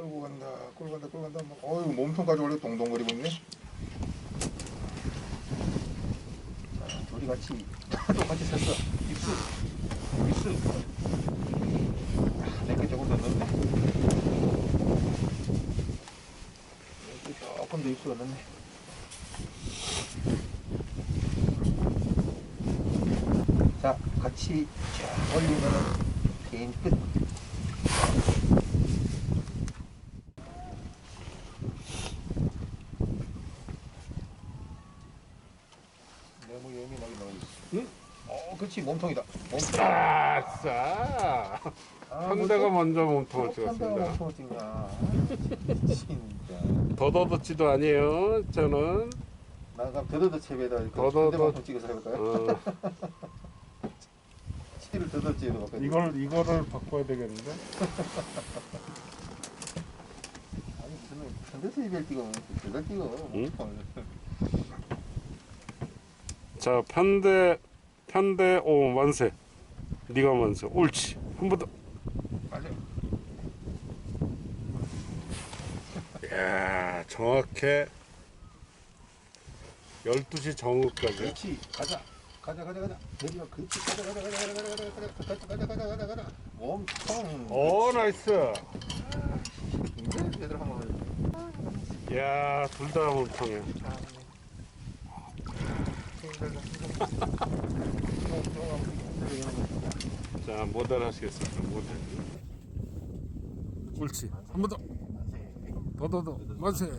끌고 간다 끌고 간다 끌고 간다. 막, 어휴 몸통까지 원래 동동거리고 있네. 자 둘이 같이 똑같이 섰어. 입수 입수 아, 내게 조금 더 넣네. 조금 더 입수가 넣네. 자 같이 쫙 올리면은 개인 끝 너무 예민하게 나오고 있어. 응? 어, 그렇지 몸통이다. 몸통. 아싸! 아, 현대가 먼저 몸통을 뭐 찍었습니다. 몸통을. 진짜. 더더더치도 아니에요. 저는 나 그럼 더더더 채비에다 이렇게 더더더- 현대 몸통 찍어서 해볼까요? 어, 치를 더더 채비로 바꿔. 이걸 이거를 바꿔야 되겠는데? 아니 무슨 현대 채비를 찍으면 더더 찍어. 응? 몸통을. 자 편대 편대 오 만세. 네가 만세. 옳지. 한 번 더. 야 정확해. 12시 정오까지. 그렇지. 가자. 가자 가자 가자. 내리막 그렇지. 가자 가자 가자 가자 가자 가자 가자 가자 가자 가자 가자. 몸통. 오 나이스. 이제 얘들 한번 야 둘다 몸통이야. 자 모델 하시겠습니다. 모델. 옳지. 한 번 더. 더 더 더 만세.